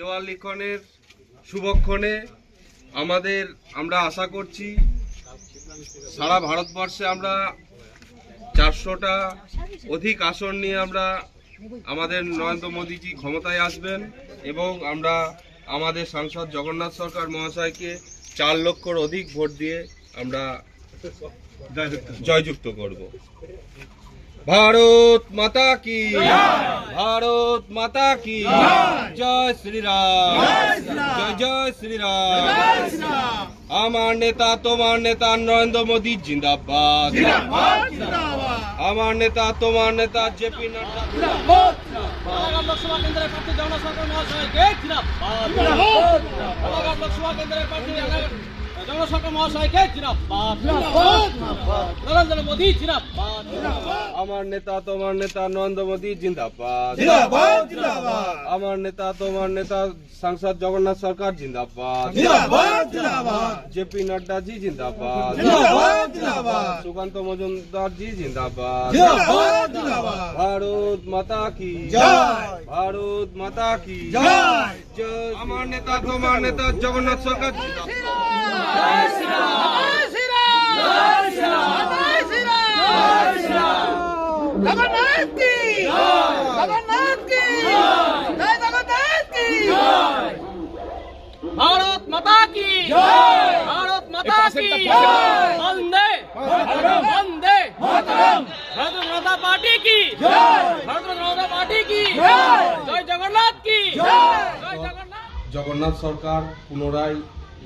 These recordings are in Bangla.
দেওয়াল লিখনের শুভক্ষণে আমাদের আমরা আশা করছি সারা ভারতবর্ষে আমরা চারশোটা অধিক আসন নিয়ে আমরা আমাদের নরেন্দ্র মোদীজি ক্ষমতায় আসবেন এবং আমরা আমাদের সাংসদ জগন্নাথ সরকার মহাশয়কে চার লক্ষর অধিক ভোট দিয়ে আমরা জয়যুক্ত করব। ভারত মাতা কি ভারত মাতা কি জয় শ্রীরাম জয় জয় শ্রীরাম আমার নেতা তোমার নেতা নরেন্দ্র মোদী জিন্দাবাদ আমার নেতা তোমার নেতা জেপি লোকসভা কেন্দ্রের প্রার্থী বালাঘাট লোকসভা কেন্দ্রের প্রার্থী সরকার মহাশয়কে জিরাবাদ নরেন্দ্র মোদী জিরাবাদ আমার নেতা তোমার নেতা নরেন্দ্র মোদী জিন্দাবাদ। আমার নেতা তোমার নেতা সাংসদ জগন্নাথ সরকার জিন্দাবাদ। জেপি নাড্ডা জি জিন্দাবাদ সুকান্ত মজুমদার জি জিন্দাবাদ ভারত মাতা কি? ভারত মাতা কি? জয়। আমার নেতা তোমার নেতা জগন্নাথ সরকার জিন্দাবাদ জগন্নাথ কি? জগন্নাথ কি? জয় জগন্নাথ কি? ভারত মাতা কি? ভারত মাতা কি? বন্দে। বন্দে। জগন্নাথ সরকার পুনরায়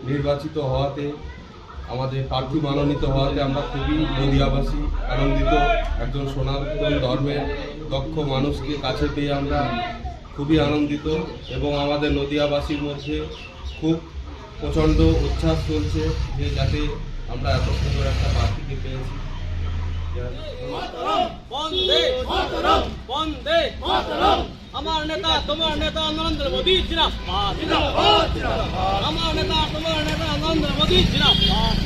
নির্বাচিত হওয়াতে, আমাদের প্রার্থী মনোনীত হওয়াতে আমরা খুবই নদিয়াবাসী, আনন্দিত। একজন সনাতন ধর্মের দক্ষ মানুষকে কাছে পেয়ে আমরা খুবই আনন্দিত এবং আমাদের নদিয়াবাসীর মধ্যে খুব প্রচণ্ড উচ্ছ্বাস চলছে যে যাতে আমরা এত সুন্দর একটা প্রার্থীকে পেয়েছি। বন্দে বন্দে আমার নেতা তোমার নেতা নরেন্দ্র মোদী জিরাবাদ আমার নেতা তোমার নেতা নরেন্দ্র মোদী জিরাবাদ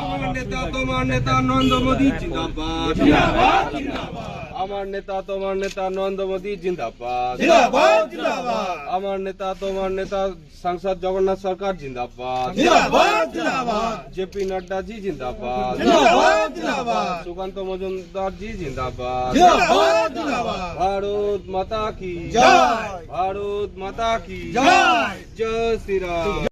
আমার নেতা তোমার নেতা নরেন্দ্র মোদী জিন্দাবাদ। আমার নেতা তোমার নেতা নরেন্দ্র মোদী জিন্দাবাদ। আমার নেতা তোমার নেতা সাংসদ জগন্নাথ সরকার জিন্দাবাদ। জেপি নাড্ডা জি জিন্দাবাদ। সুকান্ত মজুমদার জি জিন্দাবাদ। ভারত মাতা কি ভারত মাতা কি জয় শ্রীরাম।